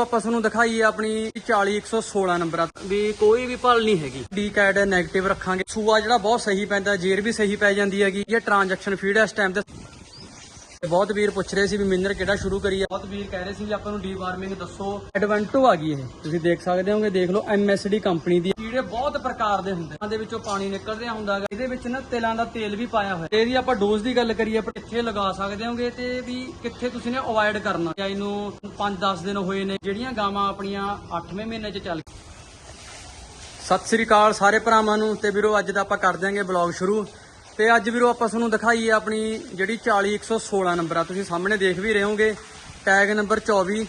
ਆਪਾਂ ਤੁਹਾਨੂੰ ਦਿਖਾਈਏ ਆਪਣੀ 40116 ਨੰਬਰ ਆ ਵੀ ਕੋਈ ਵੀ ਭਲ ਨਹੀਂ ਹੈਗੀ। ਡੀ ਕੈਡ 네ਗੇਟਿਵ ਰੱਖਾਂਗੇ। ਸੂਆ ਜਿਹੜਾ ਬਹੁਤ ਸਹੀ ਪੈਂਦਾ ਜੇਰ ਵੀ ਸਹੀ ਪੈ ਜਾਂਦੀ ਹੈਗੀ। ਇਹ ਟ੍ਰਾਂਜੈਕਸ਼ਨ ਫੀਡ ਇਸ ਟਾਈਮ ਤੇ ਬਹੁਤ ਵੀਰ ਪੁੱਛ ਰਹੇ ਸੀ ਵੀ ਮਿਨਰ ਕਿਹੜਾ ਸ਼ੁਰੂ ਕਰੀਏ ਬਹੁਤ ਵੀਰ ਕਹਿ ਰਹੇ ਸੀ ਵੀ ਆਪਾਂ ਨੂੰ ਡੀਵਾਰਮਿੰਗ ਦੱਸੋ। ਐਡਵੈਂਟੋ ਆ ਗਈ ਇਹ। ਤੁਸੀਂ ਦੇਖ ਸਕਦੇ ਹੋਗੇ, ਦੇਖ ਲਓ ਐਮਐਸਡੀ ਕੰਪਨੀ ਦੀ। ਕੀੜੇ ਬਹੁਤ ਪ੍ਰਕਾਰ ਦੇ ਹੁੰਦੇ ਇਹਨਾਂ ਦੇ ਵਿੱਚੋਂ ਪਾਣੀ ਨਿਕਲ ਰਿਹਾ ਹੁੰਦਾ ਹੈਗਾ। ਇਹਦੇ ਵਿੱਚ ਨਾ ਤਿਲਾਂ ਦਾ ਤੇਲ ਵੀ ਪਾਇਆ ਹੋਇਆ। ਇਹਦੀ ਆਪਾਂ ਡੋਜ਼ ਦੀ ਗੱਲ ਕਰੀਏ, ਆਪਾਂ ਕਿੱਥੇ ਲਗਾ ਸਕਦੇ ਹੋਗੇ ਤੇ ਵੀ ਕਿੱਥੇ ਤੁਸੀਂ ਨੇ ਅਵੋਇਡ ਕਰਨਾ। ਜਾਂ ਇਹਨੂੰ 5-10 ਦਿਨ ਹੋਏ ਨੇ, ਜਿਹੜੀਆਂ ਗਾਵਾਂ ਆਪਣੀਆਂ 8ਵੇਂ ਮਹੀਨੇ 'ਚ ਚੱਲ ਸਤਿ ਸ੍ਰੀ ਅਕਾਲ ਸਾਰੇ ਭਰਾਵਾਂ ਨੂੰ। ਤੇ ਵੀਰੋ, ਅੱਜ ਦਾ ਆਪਾਂ ਕਰ ਦਿਆਂਗੇ ਬਲੌਗ ਸ਼ੁਰੂ। ਤੇ ਅੱਜ ਵੀਰੋ ਆਪਾਂ ਤੁਹਾਨੂੰ ਦਿਖਾਈਏ ਆਪਣੀ ਜਿਹੜੀ 40116 ਨੰਬਰ ਆ। ਤੁਸੀਂ ਸਾਹਮਣੇ ਦੇਖ ਵੀ ਰਹੇ ਹੋਗੇ ਟੈਗ ਨੰਬਰ 24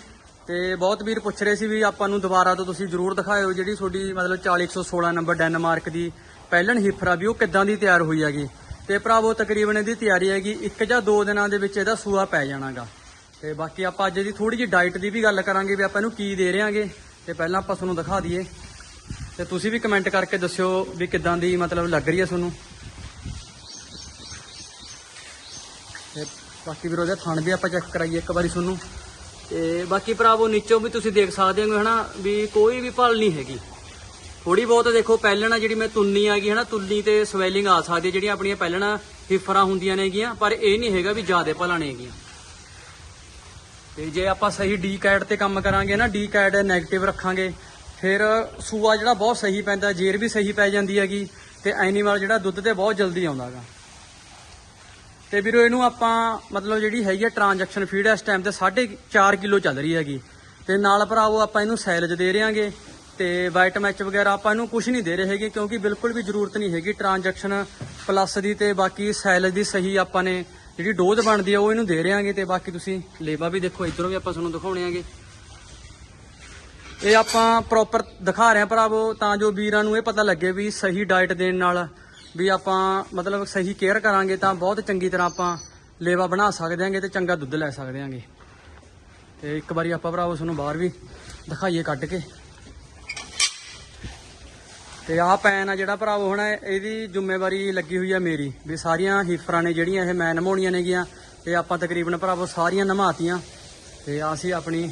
ਤੇ ਬਹੁਤ ਵੀਰ ਪੁੱਛ ਰਹੇ ਸੀ ਵੀ ਆਪਾਂ ਨੂੰ ਦੁਬਾਰਾ ਤੋਂ ਤੁਸੀਂ ਜਰੂਰ ਦਿਖਾਇਓ ਜਿਹੜੀ ਤੁਹਾਡੀ ਮਤਲਬ 40116 ਨੰਬਰ ਡੈਨਮਾਰਕ ਦੀ ਪਹਿਲਣ ਹਿਫਰਾ ਵੀ ਉਹ ਕਿੱਦਾਂ ਦੀ ਤਿਆਰ ਹੋਈ ਹੈਗੀ। ਤੇ ਭਰਾਵੋ, ਤਕਰੀਬਨ ਇਹਦੀ ਤਿਆਰੀ ਹੈਗੀ ਇੱਕ ਜਾਂ ਦੋ ਦਿਨਾਂ ਦੇ ਵਿੱਚ ਇਹਦਾ ਸੂਆ ਪੈ ਜਾਣਾਗਾ। ਤੇ ਬਾਕੀ ਆਪਾਂ ਅੱਜ ਦੀ ਥੋੜੀ ਜਿਹੀ ਡਾਈਟ ਦੀ ਵੀ ਗੱਲ ਕਰਾਂਗੇ ਵੀ ਆਪਾਂ ਇਹਨੂੰ ਕੀ ਦੇ ਰਹੇ ਹਾਂਗੇ ਤੇ ਪਹਿਲਾਂ ਆਪਾਂ ਤੁਹਾਨੂੰ ਦਿਖਾ ਦਈਏ। ਤੇ ਤੁਸੀਂ ਵੀ ਕਮੈਂਟ ਕਰਕੇ ਦੱਸਿਓ ਵੀ ਕਿੱਦਾਂ ਦੀ ਮਤਲਬ ਲੱਗ ਰਹੀ ਹੈ ਤੁਹਾਨੂੰ। ਬਾਕੀ ਵੀਰੋ ਦੇ ਥਣ ਵੀ ਆਪਾਂ ਚੈੱਕ ਕਰਾਈਏ ਇੱਕ ਵਾਰੀ ਤੁਹਾਨੂੰ। ਤੇ ਬਾਕੀ ਭਰਾਵੋ, ਨੀਚੋਂ ਵੀ ਤੁਸੀਂ ਦੇਖ ਸਕਦੇ ਹੋ ਹਨਾ, ਵੀ ਕੋਈ ਵੀ ਭਲ ਨਹੀਂ ਹੈਗੀ। ਥੋੜੀ ਬਹੁਤ ਦੇਖੋ, ਪਹਿਲਣ ਆ ਜਿਹੜੀ ਮੈਂ ਤੁੰਨੀ ਆ ਗਈ ਹਨਾ, ਤੁੰਨੀ ਤੇ ਸਵੈਲਿੰਗ ਆ ਸਕਦੀ ਜਿਹੜੀਆਂ ਆਪਣੀਆਂ ਪਹਿਲਣਾ ਹਿਫਰਾਂ ਹੁੰਦੀਆਂ ਨੇਗੀਆਂ ਪਰ ਇਹ ਨਹੀਂ ਹੈਗਾ ਵੀ ਜ਼ਿਆਦਾ ਭਲਾਂ ਨੇਗੀਆਂ ਤੇ ਜੇ ਆਪਾਂ ਸਹੀ ਡੀ ਕੈਡ ਤੇ ਕੰਮ ਕਰਾਂਗੇ ਨਾ, ਡੀ ਕੈਡ 네ਗੇਟਿਵ ਰੱਖਾਂਗੇ, ਫਿਰ ਸੂਆ ਜਿਹੜਾ ਬਹੁਤ ਸਹੀ ਪੈਂਦਾ, ਜੇਰ ਵੀ ਸਹੀ ਪੈ ਜਾਂਦੀ ਹੈਗੀ, ਤੇ ਐਨੀਮਲ ਜਿਹੜਾ ਦੁੱਧ ਤੇ ਬਹੁਤ ਜਲਦੀ ਆਉਂਦਾਗਾ। ਤੇ ਵੀਰੋ, ਇਹਨੂੰ ਆਪਾਂ ਮਤਲਬ ਜਿਹੜੀ ਹੈਗੀ ਆ ਟ੍ਰਾਂਜੈਕਸ਼ਨ ਫੀਡ ਇਸ ਟਾਈਮ ਤੇ 4.5 ਕਿਲੋ ਚੱਲ ਰਹੀ ਹੈਗੀ। ਤੇ ਨਾਲ ਭਰਾਵੋ, ਆਪਾਂ ਇਹਨੂੰ ਸੈਲਜ ਦੇ ਰਹੇਾਂਗੇ। ਤੇ ਵਾਈਟ ਮੈਚ ਵਗੈਰਾ ਆਪਾਂ ਇਹਨੂੰ ਕੁਝ ਨਹੀਂ ਦੇ ਰਹੇ ਹੈਗੇ, ਕਿਉਂਕਿ ਬਿਲਕੁਲ ਵੀ ਜ਼ਰੂਰਤ ਨਹੀਂ ਹੈਗੀ ਟ੍ਰਾਂਜੈਕਸ਼ਨ ਪਲੱਸ ਦੀ ਤੇ ਬਾਕੀ ਸੈਲਜ ਦੀ ਸਹੀ ਆਪਾਂ ਨੇ ਜਿਹੜੀ ਡੋਜ਼ ਬਣਦੀ ਆ, ਉਹ ਇਹਨੂੰ ਦੇ ਰਹੇਾਂਗੇ। ਤੇ ਬਾਕੀ ਤੁਸੀਂ ਲੇਬਾ ਵੀ ਦੇਖੋ, ਇਧਰੋਂ ਵੀ ਆਪਾਂ ਤੁਹਾਨੂੰ ਦਿਖਾਉਣੇ ਆਂਗੇ ਇਹ ਆਪਾਂ ਪ੍ਰੋਪਰ ਦਿਖਾ ਰਹੇ ਹਾਂ ਭਰਾਵੋ, ਤਾਂ ਜੋ ਵੀਰਾਂ ਨੂੰ ਇਹ ਪਤਾ ਲੱਗੇ ਵੀ ਸਹੀ ਡਾਈਟ ਦੇਣ ਨਾਲ ਵੀ ਆਪਾਂ ਮਤਲਬ ਸਹੀ ਕੇਅਰ ਕਰਾਂਗੇ ਤਾਂ ਬਹੁਤ ਚੰਗੀ ਤਰ੍ਹਾਂ ਆਪਾਂ ਲੇਵਾ ਬਣਾ ਸਕਦੇ ਆਂਗੇ ਤੇ ਚੰਗਾ ਦੁੱਧ ਲੈ ਸਕਦੇ ਆਂਗੇ ਤੇ ਇੱਕ ਵਾਰੀ ਆਪਾਂ ਭਰਾਵੋ ਤੁਹਾਨੂੰ ਬਾਹਰ ਵੀ ਦਿਖਾਈਏ ਕੱਢ ਕੇ। ਤੇ ਆਹ ਪੈਨ ਆ ਜਿਹੜਾ ਭਰਾਵੋ ਹੁਣ ਇਹਦੀ ਜ਼ਿੰਮੇਵਾਰੀ ਲੱਗੀ ਹੋਈ ਆ ਮੇਰੀ, ਵੀ ਸਾਰੀਆਂ ਹੀਫਰਾਂ ਨੇ ਜਿਹੜੀਆਂ ਇਹ ਮੈਂ ਨਮਾਉਣੀਆਂ ਨੇਗੀਆਂ, ਤੇ ਆਪਾਂ ਤਕਰੀਬਨ ਭਰਾਵੋ ਸਾਰੀਆਂ ਨਮਾਤੀਆਂ। ਤੇ ਅਸੀਂ ਆਪਣੀ,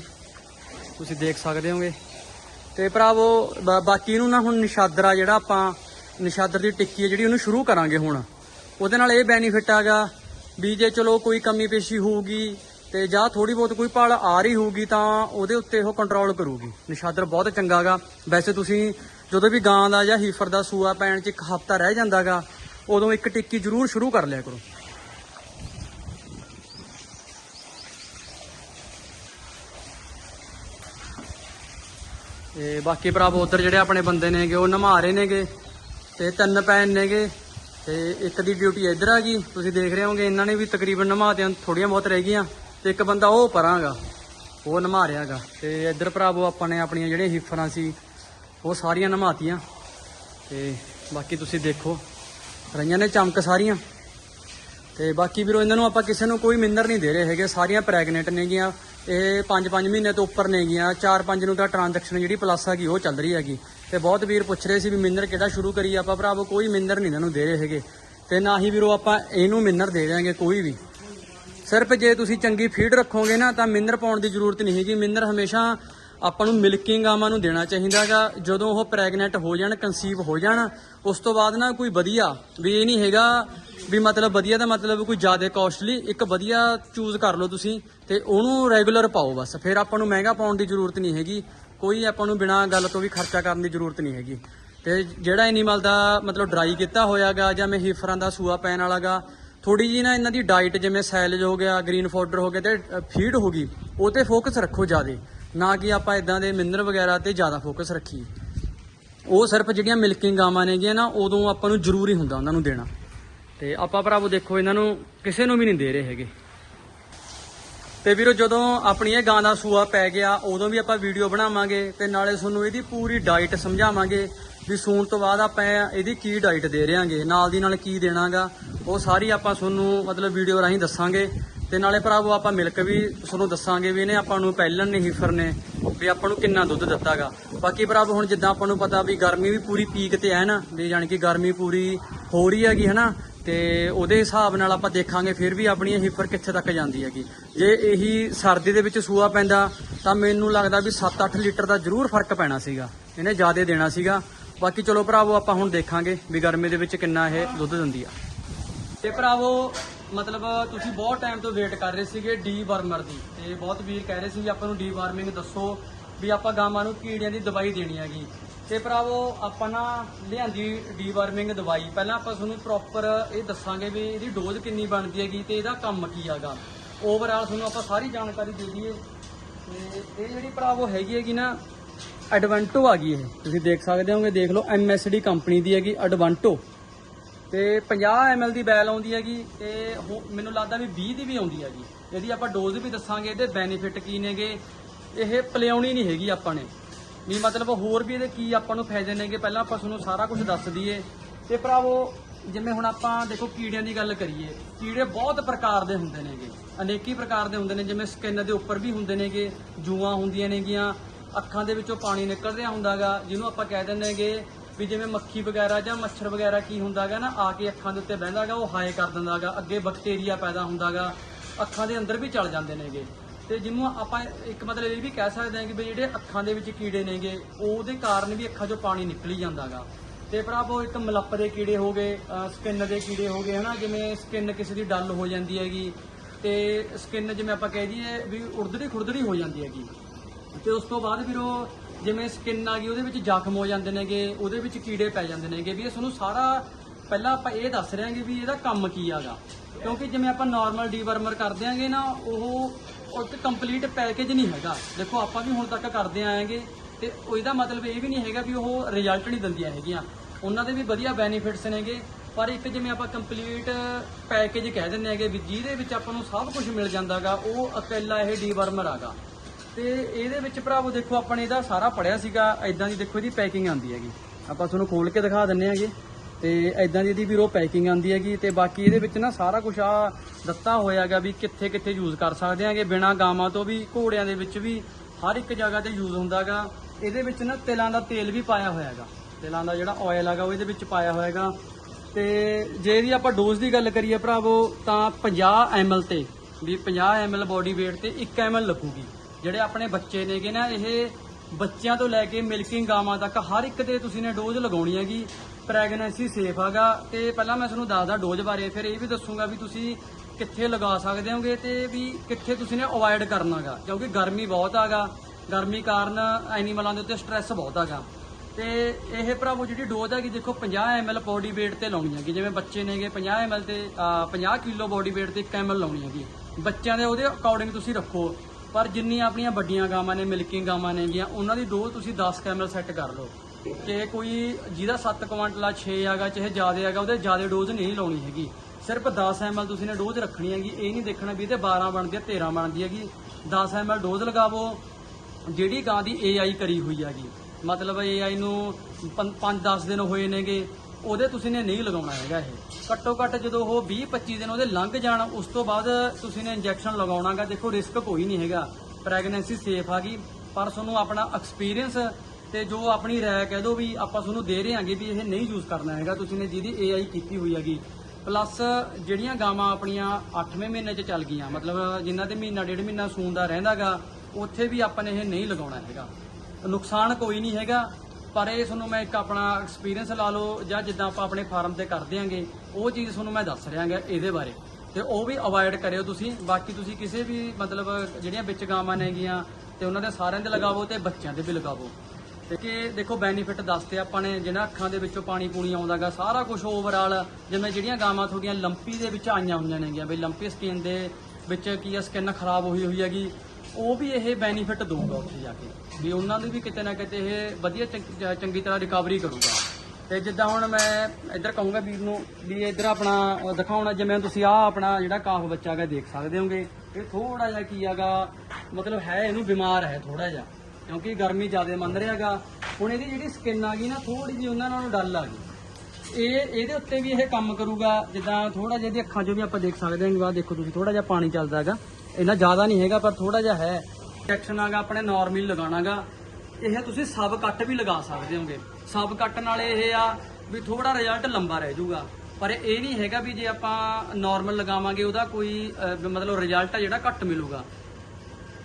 ਤੁਸੀਂ ਦੇਖ ਸਕਦੇ ਹੋਗੇ। ਤੇ ਭਰਾਵੋ ਬਾਕੀ ਨੂੰ ਨਾ ਹੁਣ ਨਿਸ਼ਾਦਰਾ ਜਿਹੜਾ ਆਪਾਂ ਨਿਸ਼ਾਦਰ ਦੀ ਟਿੱਕੀ ਹੈ ਜਿਹੜੀ ਉਹਨੂੰ ਸ਼ੁਰੂ ਕਰਾਂਗੇ ਹੁਣ। ਉਹਦੇ ਨਾਲ ਇਹ ਬੈਨੀਫਿਟ ਆਗਾ ਵੀ ਜੇ ਚਲੋ ਕੋਈ ਕਮੀ ਪੇਸ਼ੀ ਹੋਊਗੀ ਤੇ ਜਾਂ ਥੋੜੀ ਬਹੁਤ ਕੋਈ ਪਲ ਆ ਰਹੀ ਹੋਊਗੀ ਤਾਂ ਉਹਦੇ ਉੱਤੇ ਉਹ ਕੰਟਰੋਲ ਕਰੂਗੀ। ਨਿਸ਼ਾਦਰ ਬਹੁਤ ਚੰਗਾਗਾ ਵੈਸੇ ਤੁਸੀਂ ਜਦੋਂ ਵੀ ਗਾਂ ਦਾ ਜਾਂ ਹੀਫਰ ਦਾ ਸੂਆ ਪੈਣ 'ਚ ਇੱਕ ਹਫਤਾ ਰਹਿ ਜਾਂਦਾਗਾ ਉਦੋਂ ਇੱਕ ਟਿੱਕੀ ਜ਼ਰੂਰ ਸ਼ੁਰੂ ਕਰ ਲਿਆ ਕਰੋ। ਤੇ ਬਾਕੀ ਭਰਾਵੋ ਉਧਰ ਜਿਹੜੇ ਆਪਣੇ ਬੰਦੇ ਨੇਗੇ, ਉਹ ਨਮਾ ਰਹੇ ਨੇਗੇ। ਤੇ ਤਿੰਨ ਪੈਨ ਨੇਗੇ, ਤੇ ਇੱਕ ਦੀ ਡਿਊਟੀ ਇੱਧਰ ਆ ਗਈ। ਤੁਸੀਂ ਦੇਖ ਰਹੇ ਹੋਗੇ ਇਹਨਾਂ ਨੇ ਵੀ ਤਕਰੀਬਨ ਨਮਾਤਿਆਂ ਥੋੜੀਆਂ ਬਹੁਤ ਰਹਿ ਗਈਆਂ ਤੇ ਇੱਕ ਬੰਦਾ ਉਹ ਪਰਾਂਗਾ ਉਹ ਨਮਾ ਰਿਹਾਗਾ ਤੇ ਇੱਧਰ ਭਰਾਵੋ, ਆਪਾਂ ਨੇ ਆਪਣੀਆਂ ਜਿਹੜੀਆਂ ਹਿਫਰਾਂ ਸੀ, ਉਹ ਸਾਰੀਆਂ ਨਮਾਤੀਆਂ। ਤੇ ਬਾਕੀ ਤੁਸੀਂ ਦੇਖੋ, ਰਹੀਆਂ ਨੇ ਚਮਕ ਸਾਰੀਆਂ। ਤੇ ਬਾਕੀ ਵੀਰੋ, ਇਹਨਾਂ ਨੂੰ ਆਪਾਂ ਕਿਸੇ ਨੂੰ ਕੋਈ ਮਿੰਨਰ ਨਹੀਂ ਦੇ ਰਹੇ ਹੈਗੇ, ਸਾਰੀਆਂ ਪ੍ਰੈਗਨੈਂਟ ਨੇਗੀਆਂ। ਇਹ 5-5 ਮਹੀਨੇ ਤੋਂ ਉੱਪਰ ਨੇਗੀਆਂ 4-5 ਨੂੰ ਤਾਂ ਟ੍ਰਾਂਜੈਕਸ਼ਨ ਜਿਹੜੀ ਪਲੱਸ ਹੈਗੀ ਉਹ ਚੱਲ ਰਹੀ ਹੈਗੀ। ਤੇ ਬਹੁਤ ਵੀਰ ਪੁੱਛ ਰਹੇ ਸੀ ਵੀ ਮਿੰਨਰ ਕਿਹੜਾ ਸ਼ੁਰੂ ਕਰੀਏ ਆਪਾਂ ਭਰਾਵੋ, ਕੋਈ ਮਿੰਨਰ ਨਹੀਂ ਇਹਨਾਂ ਨੂੰ ਦੇ ਰਹੇ ਹੈਗੇ। ਤੇ ਨਾ ਹੀ ਵੀਰੋ ਆਪਾਂ ਇਹਨੂੰ ਮਿੰਨਰ ਦੇ ਦਿਆਂਗੇ, ਕੋਈ ਵੀ। ਸਿਰਫ ਜੇ ਤੁਸੀਂ ਚੰਗੀ ਫੀਡ ਰੱਖੋਗੇ ਨਾ, ਤਾਂ ਮਿੰਨਰ ਪਾਉਣ ਦੀ ਜ਼ਰੂਰਤ ਨਹੀਂ ਹੈਗੀ। ਮਿੰਨਰ ਹਮੇਸ਼ਾ ਆਪਾਂ ਨੂੰ ਮਿਲਕਿੰਗ ਆਵਾਂ ਨੂੰ ਦੇਣਾ ਚਾਹੀਦਾਗਾ ਜਦੋਂ ਉਹ ਪ੍ਰੈਗਨੈਂਟ ਹੋ ਜਾਣ ਕਨਸੀਵ ਹੋ ਜਾਣ, ਉਸ ਤੋਂ ਬਾਅਦ ਨਾ ਕੋਈ ਵਧੀਆ ਵੀ ਇਹ ਨਹੀਂ ਹੈਗਾ ਵੀ ਮਤਲਬ ਵਧੀਆ ਦਾ ਮਤਲਬ ਕੋਈ ਜ਼ਿਆਦਾ ਕਾਸਟਲੀ ਇੱਕ ਵਧੀਆ ਚੂਜ਼ ਕਰ ਲਓ ਤੁਸੀਂ ਤੇ ਉਹਨੂੰ ਰੈਗੂਲਰ ਪਾਓ ਬਸ। ਫਿਰ ਆਪਾਂ ਨੂੰ ਮਹਿੰਗਾ ਪਾਉਣ ਦੀ ਜ਼ਰੂਰਤ ਨਹੀਂ ਹੈਗੀ। ਕੋਈ ਆਪਾਂ ਨੂੰ ਬਿਨਾਂ ਗੱਲ ਤੋਂ ਵੀ ਖਰਚਾ ਕਰਨ ਦੀ ਜ਼ਰੂਰਤ ਨਹੀਂ ਹੈਗੀ। ਤੇ ਜਿਹੜਾ ਐਨੀਮਲ ਦਾ ਮਤਲਬ ਡਰਾਈ ਕੀਤਾ ਹੋਇਆਗਾ ਜਾਂ ਮੈਂ ਹੀਫਰਾਂ ਦਾ ਸੂਆ ਪੈਣ ਵਾਲਾਗਾ ਥੋੜੀ ਜੀ ਨਾ ਇਹਨਾਂ ਦੀ ਡਾਈਟ ਜਿਵੇਂ ਸੈਲਜ ਹੋ ਗਿਆ ਗ੍ਰੀਨ ਫੋਡਰ ਹੋ ਗਿਆ ਤੇ ਫੀਡ ਹੋ ਗਈ, ਉਹ ਤੇ ਫੋਕਸ ਰੱਖੋ ਜਿਆਦੇ। ਨਾ ਕਿ ਆਪਾਂ ਇਦਾਂ ਦੇ ਮਿਨਰਲ ਵਗੈਰਾ ਤੇ ਜ਼ਿਆਦਾ ਫੋਕਸ ਰੱਖੀਏ। ਉਹ ਸਿਰਫ ਜਿਹੜੀਆਂ ਮਿਲਕਿੰਗ ਗਾਵਾਂ ਨੇਗੀਆਂ ਨਾ, ਉਦੋਂ ਆਪਾਂ ਨੂੰ ਜ਼ਰੂਰੀ ਹੁੰਦਾ ਉਹਨਾਂ ਨੂੰ ਦੇਣਾ। ਤੇ ਆਪਾਂ ਭਰਾਵੋ ਦੇਖੋ, ਇਹਨਾਂ ਨੂੰ ਕਿਸੇ ਨੂੰ ਵੀ ਨਹੀਂ ਦੇ ਰਹੇ ਹੈਗੇ। ਤੇ ਵੀਰੋ ਜਦੋਂ ਆਪਣੀ ਇਹ ਗਾਂ ਦਾ ਸੂਆ ਪੈ ਗਿਆ, ਉਦੋਂ ਵੀ ਆਪਾਂ ਵੀਡੀਓ ਬਣਾਵਾਂਗੇ ਤੇ ਨਾਲੇ ਤੁਹਾਨੂੰ ਇਹਦੀ ਪੂਰੀ ਡਾਈਟ ਸਮਝਾਵਾਂਗੇ ਵੀ ਸੂਣ ਤੋਂ ਬਾਅਦ ਆਪਾਂ ਇਹਦੀ ਕੀ ਡਾਈਟ ਦੇ ਰਹੇਾਂਗੇ, ਨਾਲ ਦੀ ਨਾਲ ਕੀ ਦੇਣਾਗਾ, ਉਹ ਸਾਰੀ ਆਪਾਂ ਤੁਹਾਨੂੰ ਮਤਲਬ ਵੀਡੀਓ ਰਾਹੀਂ ਦੱਸਾਂਗੇ। ਤੇ ਨਾਲੇ ਭਰਾਵੋ ਆਪਾਂ ਮਿਲਕ ਵੀ ਤੁਹਾਨੂੰ ਦੱਸਾਂਗੇ ਵੀ ਇਹਨੇ ਆਪਾਂ ਨੂੰ ਪਹਿਲਣ ਨਹੀਂ ਹੀਫਰ ਨੇ ਵੀ ਆਪਾਂ ਨੂੰ ਕਿੰਨਾ ਦੁੱਧ ਦਿੱਤਾਗਾ। ਬਾਕੀ ਭਰਾਵੋ ਹੁਣ ਜਿੱਦਾਂ ਆਪਾਂ ਨੂੰ ਪਤਾ ਵੀ ਗਰਮੀ ਵੀ ਪੂਰੀ ਪੀਕ ਤੇ ਹੈ ਨਾ, ਵੀ ਜਾਣੀ ਕਿ ਗਰਮੀ ਪੂਰੀ ਹੋ ਰਹੀ ਹੈਗੀ ਹਨਾ ਤੇ ਉਹਦੇ ਹਿਸਾਬ ਨਾਲ ਆਪਾਂ ਦੇਖਾਂਗੇ ਫਿਰ ਵੀ ਆਪਣੀ ਇਹ ਹਿਫਰ ਕਿੱਥੇ ਤੱਕ ਜਾਂਦੀ ਹੈਗੀ। ਜੇ ਇਹੀ ਸਰਦੀ ਦੇ ਵਿੱਚ ਸੂਆ ਪੈਂਦਾ, ਤਾਂ ਮੈਨੂੰ ਲੱਗਦਾ ਵੀ 7-8 ਲੀਟਰ ਦਾ ਜ਼ਰੂਰ ਫ਼ਰਕ ਪੈਣਾ ਸੀਗਾ। ਇਹਨੇ ਜ਼ਿਆਦਾ ਦੇਣਾ ਸੀਗਾ। ਬਾਕੀ ਚਲੋ ਭਰਾਵੋ, ਆਪਾਂ ਹੁਣ ਦੇਖਾਂਗੇ ਵੀ ਗਰਮੀ ਦੇ ਵਿੱਚ ਕਿੰਨਾ ਇਹ ਦੁੱਧ ਦਿੰਦੀ ਆ। ਤੇ ਭਰਾਵੋ, ਮਤਲਬ ਤੁਸੀਂ ਬਹੁਤ ਟਾਈਮ ਤੋਂ ਵੇਟ ਕਰ ਰਹੇ ਸੀਗੇ ਡੀ ਵਾਰਮਰ ਦੀ। ਤੇ ਬਹੁਤ ਵੀਰ ਕਹਿ ਰਹੇ ਸੀ ਵੀ ਆਪਾਂ ਨੂੰ ਡੀ ਵਾਰਮਿੰਗ ਦੱਸੋ ਵੀ ਆਪਾਂ ਗਾਵਾਂ ਨੂੰ ਕੀੜਿਆਂ ਦੀ ਦਵਾਈ ਦੇਣੀ ਹੈਗੀ। ਤੇ ਭਰਾਵੋ, ਆਪਾਂ ਨਾ ਲਿਆਂਦੀ ਡੀ ਵਾਰਮਿੰਗ ਦਵਾਈ। ਪਹਿਲਾਂ ਆਪਾਂ ਤੁਹਾਨੂੰ ਪ੍ਰੋਪਰ ਇਹ ਦੱਸਾਂਗੇ ਵੀ ਇਹਦੀ ਡੋਜ਼ ਕਿੰਨੀ ਬਣਦੀ ਹੈਗੀ ਤੇ ਇਹਦਾ ਕੰਮ ਕੀ ਹੈਗਾ। ਓਵਰਆਲ ਤੁਹਾਨੂੰ ਆਪਾਂ ਸਾਰੀ ਜਾਣਕਾਰੀ ਦੇ ਦਈਏ। ਤੇ ਇਹ ਜਿਹੜੀ ਭਰਾਵੋ ਹੈਗੀ ਹੈਗੀ ਨਾ ਐਡਵੈਂਟੋ ਆ ਗਈ ਇਹ। ਤੁਸੀਂ ਦੇਖ ਸਕਦੇ ਹੋਗੇ, ਦੇਖ ਲਓ ਐਮਐਸਡੀ ਕੰਪਨੀ ਦੀ ਹੈਗੀ ਐਡਵੈਂਟੋ ਤੇ 50 ml ਦੀ ਬੈਲ ਆਉਂਦੀ ਹੈਗੀ ਤੇ ਹੋ- ਮੈਨੂੰ ਲੱਗਦਾ ਵੀ 20 ਦੀ ਵੀ ਆਉਂਦੀ ਹੈਗੀ। ਇਹਦੀ ਆਪਾਂ ਡੋਜ਼ ਵੀ ਦੱਸਾਂਗੇ, ਇਹਦੇ ਬੈਨੀਫਿਟ ਕੀ ਨੇਗੇ। ਇਹ ਪਲਿਆਉਣੀ ਨਹੀਂ ਹੈਗੀ ਆਪਾਂ ਨੇ। ਵੀ ਮਤਲਬ ਹੋਰ ਵੀ ਇਹਦੇ ਕੀ ਆਪਾਂ ਨੂੰ ਫਾਇਦੇ ਨੇਗੇ? ਪਹਿਲਾਂ ਆਪਾਂ ਤੁਹਾਨੂੰ ਸਾਰਾ ਕੁਝ ਦੱਸ ਦਈਏ। ਤੇ ਭਰਾਵੋ, ਜਿਵੇਂ ਹੁਣ ਆਪਾਂ ਦੇਖੋ ਕੀੜਿਆਂ ਦੀ ਗੱਲ ਕਰੀਏ, ਕੀੜੇ ਬਹੁਤ ਪ੍ਰਕਾਰ ਦੇ ਹੁੰਦੇ ਨੇਗੇ। ਅਨੇਕੀ ਪ੍ਰਕਾਰ ਦੇ ਹੁੰਦੇ ਨੇ, ਜਿਵੇਂ ਸਕਿਨ ਦੇ ਉੱਪਰ ਵੀ ਹੁੰਦੇ ਨੇਗੇ, ਜੂਆਂ ਹੁੰਦੀਆਂ ਨੇਗੀਆਂ, ਅੱਖਾਂ ਦੇ ਵਿੱਚੋਂ ਪਾਣੀ ਨਿਕਲ ਰਿਹਾ ਹੁੰਦਾਗਾ, ਜਿਹਨੂੰ ਆਪਾਂ ਕਹਿ ਦਿੰਦੇ ਨੇਗੇ ਵੀ ਜਿਵੇਂ ਮੱਖੀ ਵਗੈਰਾ ਜਾਂ ਮੱਛਰ ਵਗੈਰਾ ਕੀ ਹੁੰਦਾਗਾ ਨਾ, ਆ ਕੇ ਅੱਖਾਂ ਦੇ ਉੱਤੇ ਬਹਿੰਦਾਗਾ, ਉਹ ਹਾਏ ਕਰ ਦਿੰਦਾਗਾ, ਅੱਗੇ ਬੈਕਟੀਰੀਆ ਪੈਦਾ ਹੁੰਦਾਗਾ, ਅੱਖਾਂ ਦੇ ਅੰਦਰ ਵੀ ਚਲ ਜਾਂਦੇ ਨੇਗੇ। ਤੇ ਜਿਹਨੂੰ ਆਪਾਂ ਇੱਕ ਮਤਲਬ ਇਹ ਵੀ ਕਹਿ ਸਕਦੇ ਹਾਂ ਕਿ ਵੀ ਜਿਹੜੇ ਅੱਖਾਂ ਦੇ ਵਿੱਚ ਕੀੜੇ ਨੇਗੇ, ਉਹਦੇ ਕਾਰਨ ਵੀ ਅੱਖਾਂ 'ਚੋਂ ਪਾਣੀ ਨਿਕਲੀ ਜਾਂਦਾਗਾ। ਤੇ ਭਰਾਵੋ, ਇੱਕ ਮਲੱਪ ਦੇ ਕੀੜੇ ਹੋ ਗਏ ਸਕਿਨ ਦੇ ਕੀੜੇ ਹੋ ਗਏ, ਹਨਾ? ਜਿਵੇਂ ਸਕਿਨ ਕਿਸੇ ਦੀ ਡੱਲ ਹੋ ਜਾਂਦੀ ਹੈਗੀ, ਤੇ ਸਕਿਨ ਜਿਵੇਂ ਆਪਾਂ ਕਹਿ ਦਈਏ ਵੀ ਉੜਦੜੀ ਖੁਰਦੜੀ ਹੋ ਜਾਂਦੀ ਹੈਗੀ। ਤੇ ਉਸ ਤੋਂ ਬਾਅਦ ਫਿਰ ਉਹ ਜਿਵੇਂ ਸਕਿਨ ਆ ਗਈ, ਉਹਦੇ ਵਿੱਚ ਜ਼ਖਮ ਹੋ ਜਾਂਦੇ ਨੇਗੇ, ਉਹਦੇ ਵਿੱਚ ਕੀੜੇ ਪੈ ਜਾਂਦੇ ਨੇਗੇ। ਵੀ ਇਹ ਤੁਹਾਨੂੰ ਸਾਰਾ, ਪਹਿਲਾਂ ਆਪਾਂ ਇਹ ਦੱਸ ਰਹੇ ਹਾਂਗੇ ਵੀ ਇਹਦਾ ਕੰਮ ਕੀ ਆਗਾ ਕਿਉਂਕਿ ਜਿਵੇਂ ਆਪਾਂ ਨਾਰਮਲ ਡੀਵਰਮਰ ਕਰਦੇ ਆਂਗੇ ਨਾ, ਉਹ ਉਹ ਇੱਕ ਕੰਪਲੀਟ ਪੈਕੇਜ ਨਹੀਂ ਹੈਗਾ। ਦੇਖੋ, ਆਪਾਂ ਵੀ ਹੁਣ ਤੱਕ ਕਰਦੇ ਆਏਗੇ ਤੇ ਉਹਦਾ ਮਤਲਬ ਇਹ ਵੀ ਨਹੀਂ ਹੈਗਾ ਵੀ ਉਹ ਰਿਜ਼ਲਟ ਨਹੀਂ ਦਿੰਦੀਆਂ ਹੈਗੀਆਂ। ਉਹਨਾਂ ਦੇ ਵੀ ਵਧੀਆ ਬੈਨੀਫਿਟਸ ਨੇਗੇ, ਪਰ ਇੱਕ ਜਿਵੇਂ ਆਪਾਂ ਕੰਪਲੀਟ ਪੈਕੇਜ ਕਹਿ ਦਿੰਦੇ ਹੈਗੇ ਵੀ ਜਿਹਦੇ ਵਿੱਚ ਆਪਾਂ ਨੂੰ ਸਭ ਕੁਝ ਮਿਲ ਜਾਂਦਾਗਾ, ਉਹ ਇਕੱਲਾ ਇਹ ਡੀਵਰਮਰ ਆਗਾ। ਤੇ ਇਹਦੇ ਵਿੱਚ ਭਰਾਵੋ, ਦੇਖੋ, ਆਪਾਂ ਨੇ ਇਹਦਾ ਸਾਰਾ ਪੜਿਆ ਸੀਗਾ ਐਦਾਂ ਦੀ ਦੇਖੋ ਇਹਦੀ ਪੈਕਿੰਗ ਆਉਂਦੀ ਹੈਗੀ। ਆਪਾਂ ਤੁਹਾਨੂੰ ਖੋਲ ਕੇ ਦਿਖਾ ਦਿੰਨੇ ਹੈਗੇ। ਤੇ ਐਦਾਂ ਦੀ ਇਹਦੀ ਵੀਰੋ ਪੈਕਿੰਗ ਆਂਦੀ ਹੈਗੀ ਤੇ ਬਾਕੀ ਇਹਦੇ ਵਿੱਚ ਨਾ ਸਾਰਾ ਕੁਝ ਆ ਦਿੱਤਾ ਹੋਇਆਗਾ ਵੀ ਕਿੱਥੇ ਕਿੱਥੇ ਯੂਜ਼ ਕਰ ਸਕਦੇ ਆਂਗੇ ਬਿਨਾ ਗਾਵਾਂ ਤੋਂ ਵੀ, ਘੋੜਿਆਂ ਦੇ ਵਿੱਚ ਵੀ ਹਰ ਇੱਕ ਜਗ੍ਹਾ ਤੇ ਯੂਜ਼ ਹੁੰਦਾਗਾ ਇਹਦੇ ਵਿੱਚ ਨਾ ਤਿਲਾਂ ਦਾ ਤੇਲ ਵੀ ਪਾਇਆ ਹੋਇਆਗਾ ਤਿਲਾਂ ਦਾ ਜਿਹੜਾ ਆਇਲ ਹੈਗਾ ਉਹ ਇਹਦੇ ਵਿੱਚ ਪਾਇਆ ਹੋਇਆਗਾ ਤੇ ਜੇ ਇਹਦੀ ਆਪਾਂ ਡੋਜ਼ ਦੀ ਗੱਲ ਕਰੀਏ ਭਰਾਵੋ, ਤਾਂ 50 ml ਤੇ ਵੀ 50 ml ਬੋਡੀ weight ਤੇ 1 ml ਲੱਗੂਗੀ। ਜਿਹੜੇ ਆਪਣੇ ਬੱਚੇ ਨੇਗੇ ਨਾ, ਇਹ ਬੱਚਿਆਂ ਤੋਂ ਲੈ ਕੇ ਮਿਲਕਿੰਗ ਗਾਵਾਂ ਤੱਕ ਹਰ ਇੱਕ ਤੇ ਤੁਸੀਂ ਨੇ ਡੋਜ਼ ਲਗਾਉਣੀ ਹੈਗੀ। ਪ੍ਰੈਗਨੈਂਸੀ ਸੇਫ ਹੈਗਾ ਤੇ ਪਹਿਲਾਂ ਮੈਂ ਤੁਹਾਨੂੰ ਦੱਸਦਾ ਡੋਜ਼ ਬਾਰੇ ਫਿਰ ਇਹ ਵੀ ਦੱਸੂਗਾ ਵੀ ਤੁਸੀਂ ਕਿੱਥੇ ਲਗਾ ਸਕਦੇ ਹੋਗੇ ਤੇ ਵੀ ਕਿੱਥੇ ਤੁਸੀਂ ਨੇ ਅਵੋਇਡ ਕਰਨਾਗਾ ਕਿਉਂਕਿ ਗਰਮੀ ਬਹੁਤ ਹੈਗਾ ਗਰਮੀ ਕਾਰਨ ਐਨੀਮਲਾਂ ਦੇ ਉੱਤੇ ਸਟ੍ਰੈਸ ਬਹੁਤ ਹੈਗਾ। ਤੇ ਇਹ ਭਰਾਵੋ ਜਿਹੜੀ ਡੋਜ਼ ਹੈਗੀ ਦੇਖੋ 50 ml ਬੋਡੀ weight ਤੇ ਲਾਉਣੀ ਹੈਗੀ। ਜਿਵੇਂ ਬੱਚੇ ਨੇਗੇ 50 ml ਤੇ ਅਹ, 50 ਕਿਲੋ ਬੋਡੀ weight ਤੇ 1 ml ਲਾਉਣੀ ਹੈਗੀ। ਬੱਚਿਆਂ ਦੇ ਉਹਦੇ ਅਕੋਰਡਿੰਗ ਤੁਸੀਂ ਰੱਖੋ। ਪਰ ਜਿੰਨੀਆਂ ਆਪਣੀਆਂ ਵੱਡੀਆਂ ਗਾਵਾਂ ਨੇ ਮਿਲਕਿੰਗ ਗਾਵਾਂ ਨੇਗੀਆਂ, ਉਹਨਾਂ ਦੀ ਡੋਜ਼ ਤੁਸੀਂ 10 ml ਸੈੱਟ ਕਰ ਲਓ। ਕਿ ਕੋਈ ਜਿਹਦਾ 7 ਕੁਆਂਟਲ ਆ 6 ਹੈਗਾ, ਚਾਹੇ ਜ਼ਿਆਦਾ ਹੈਗਾ, ਉਹਦੇ ਜ਼ਿਆਦਾ ਡੋਜ਼ ਨਹੀਂ ਲਾਉਣੀ ਹੈਗੀ। ਸਿਰਫ 10 ml ਤੁਸੀਂ ਨੇ ਡੋਜ਼ ਰੱਖਣੀ ਹੈਗੀ, ਇਹ ਨਹੀਂ ਦੇਖਣਾ ਵੀ ਇਹਦੇ 12 ਬਣਦੀ ਹੈ 13 ਬਣਦੀ ਹੈਗੀ। 10 ml ਡੋਜ਼ ਲਗਾਵੋ, ਜਿਹੜੀ ਗਾਂ ਦੀ AI ਕਰੀ ਹੋਈ ਹੈਗੀ। ਮਤਲਬ AI ਨੂੰ 5-10 ਦਿਨ ਹੋਏ ਨੇਗੇ। ਉਹਦੇ ਤੁਸੀਂ ਨੇ ਨਹੀਂ ਲਗਾਉਣਾ ਹੈਗਾ ਇਹ। ਘੱਟੋ ਘੱਟ ਜਦੋਂ ਉਹ 20-25 ਦਿਨ ਉਹਦੇ ਲੰਘ ਜਾਣ, ਉਸ ਤੋਂ ਬਾਅਦ ਤੁਸੀਂ ਨੇ ਇੰਜੈਕਸ਼ਨ ਲਗਾਉਣਾਗਾ। ਦੇਖੋ ਰਿਸਕ ਕੋਈ ਨਹੀਂ ਹੈਗਾ। ਪ੍ਰੈਗਨੈਂਸੀ ਸੇਫ ਆ ਗਈ। ਪਰ ਤੁਹਾਨੂੰ ਆਪਣਾ ਐਕਸਪੀਰੀਅੰਸ ਤੇ ਜੋ ਆਪਣੀ ਰਾਏ ਕਹਿ ਦੋ ਵੀ ਆਪਾਂ ਤੁਹਾਨੂੰ ਦੇ ਰਹੇ ਹਾਂਗੇ ਵੀ ਇਹ ਨਹੀਂ ਯੂਜ਼ ਕਰਨਾ ਹੈਗਾ। ਤੁਸੀਂ ਨੇ ਜਿਹਦੀ AI ਕੀਤੀ ਹੋਈ ਹੈਗੀ। ਪਲੱਸ ਜਿਹੜੀਆਂ ਗਾਵਾਂ ਆਪਣੀਆਂ 8ਵੇਂ ਮਹੀਨੇ 'ਚ ਚੱਲ ਗਈਆਂ, ਮਤਲਬ ਜਿਨ੍ਹਾਂ ਦੇ ਮਹੀਨਾ, ਡੇਢ ਮਹੀਨਾ ਸੂਣ ਦਾ ਰਹਿੰਦਾਗਾ, ਉੱਥੇ ਵੀ ਆਪਾਂ ਨੇ ਇਹ ਨਹੀਂ ਲਗਾਉਣਾ ਹੈਗਾ। ਨੁਕਸਾਨ ਕੋਈ ਨਹੀਂ ਹੈਗਾ। ਪਰ ਇਹ ਤੁਹਾਨੂੰ ਮੈਂ ਇੱਕ ਆਪਣਾ ਐਕਸਪੀਰੀਅੰਸ ਲਾ ਲਓ ਜਾਂ ਜਿੱਦਾਂ ਆਪਾਂ ਆਪਣੇ ਫਾਰਮ ਤੇ ਕਰਦੇ ਆਂਗੇ ਉਹ ਚੀਜ਼ ਤੁਹਾਨੂੰ ਮੈਂ ਦੱਸ ਰਿਹਾਗਾ ਇਹਦੇ ਬਾਰੇ। ਤੇ ਉਹ ਵੀ ਅਵੋਇਡ ਕਰਿਓ ਤੁਸੀਂ। ਬਾਕੀ ਤੁਸੀਂ ਕਿਸੇ ਵੀ ਮਤਲਬ ਜਿਹੜੀਆਂ ਵਿੱਚ ਗਾਵਾਂ ਨੇਗੀਆਂ ਤੇ ਉਹਨਾਂ ਦੇ ਸਾਰਿਆਂ ਦੇ ਲਗਾਵੋ ਤੇ ਬੱਚਿਆਂ ਦੇ ਵੀ ਲਗਾਵੋ। ਤੇ ਕਿ ਦੇਖੋ ਬੈਨੀਫਿਟ ਦੱਸਦੇ ਆਪਾਂ ਨੇ, ਜਿਹਨਾਂ ਅੱਖਾਂ ਦੇ ਵਿੱਚੋਂ ਪਾਣੀ ਪੂਣੀ ਆਉਂਦਾਗਾ ਸਾਰਾ ਕੁਝ ਓਵਰਆਲ ਜਿਵੇਂ ਜਿਹੜੀਆਂ ਗਾਵਾਂ ਤੁਹਾਡੀਆਂ ਲੰਪੀ ਦੇ ਵਿੱਚ ਆਈਆਂ ਹੁੰਦੀਆਂ ਨੇਗੀਆਂ, ਬਈ ਲੰਪੀ ਸਕਿਨ ਦੇ ਵਿੱਚ ਕੀ ਆ ਸਕਿਨ ਖਰਾਬ ਹੋਈ ਹੋਈ ਹੈਗੀ ਉਹ ਵੀ ਇਹ ਬੈਨੀਫਿਟ ਦਊਗਾ ਉੱਥੇ ਜਾ ਕੇ, ਵੀ ਉਹਨਾਂ ਦੀ ਵੀ ਕਿਤੇ ਨਾ ਕਿਤੇ ਇਹ ਵਧੀਆ ਚੰਗ- ਚੰਗੀ ਤਰ੍ਹਾਂ ਰਿਕਵਰੀ ਕਰੂਗਾ। ਤੇ ਜਿੱਦਾਂ ਹੁਣ ਮੈਂ ਇੱਧਰ ਕਹੂੰਗਾ ਵੀਰ ਨੂੰ ਵੀ ਇੱਧਰ ਆਪਣਾ, ਉਹ ਦਿਖਾਉਣਾ, ਜਿਵੇਂ ਤੁਸੀਂ ਆਹ ਆਪਣਾ ਜਿਹੜਾ ਕਾਫ ਬੱਚਾ ਹੈਗਾ ਦੇਖ ਸਕਦੇ ਹੋਗੇ, ਇਹ ਥੋੜਾ ਜਿਹਾ ਕੀ ਹੈਗਾ, ਮਤਲਬ ਹੈ ਇਹਨੂੰ ਬਿਮਾਰ ਹੈ ਥੋੜਾ ਜਿਹਾ, ਕਿਉਂਕਿ ਗਰਮੀ ਜ਼ਿਆਦਾ ਮੰਨ ਰਿਹਾ ਹੈਗਾ। ਹੁਣ ਇਹਦੀ ਜਿਹੜੀ ਸਕਿਨ ਆ ਗਈ ਨਾ ਥੋੜੀ ਜਿਹੀ ਉਹਨਾਂ ਨਾਲੋਂ ਡੱਲ ਆ ਗਈ। ਇਹ, ਇਹਦੇ ਉੱਤੇ ਵੀ ਇਹ ਕੰਮ ਕਰੂਗਾ, ਜਿੱਦਾਂ ਥੋੜਾ ਜਿਹਾ ਇਹਦੀ ਅੱਖਾਂ 'ਚੋਂ ਵੀ ਆਪਾਂ ਦੇਖ ਸਕਦੇ ਹਾਂ ਕਿ ਦੇਖੋ ਤੁਸੀਂ ਥੋੜਾ ਜਿਹਾ ਪਾਣੀ ਚੱਲਦਾ ਹੈਗਾ। ਇੰਨਾ ਜ਼ਿਆਦਾ ਨਹੀਂ ਹੈਗਾ, ਪਰ ਥੋੜਾ ਜਿਹਾ ਹੈ। ਇੰਜੈਕਸ਼ਨ ਆਗਾ, ਆਪਣੇ ਨਾਰਮਲ ਲਗਾਉਣਾਗਾ। ਇਹ ਤੁਸੀਂ ਸਬ ਕੱਟ ਵੀ ਲਗਾ ਸਕਦੇ ਹੋਗੇ। ਸਬ ਕੱਟ ਨਾਲ ਇਹ ਆ ਵੀ ਥੋੜਾ ਰਿਜ਼ਲਟ ਲੰਬਾ ਰਹਿ ਜਾਊਗਾ। ਪਰ ਇਹ ਨਹੀਂ ਹੈਗਾ ਵੀ ਜੇ ਆਪਾਂ ਨਾਰਮਲ ਲਗਾਵਾਂਗੇ, ਉਹਦਾ ਕੋਈ ਮਤਲਬ ਰਿਜ਼ਲਟ ਆ ਜਿਹੜਾ ਘੱਟ ਮਿਲੂਗਾ।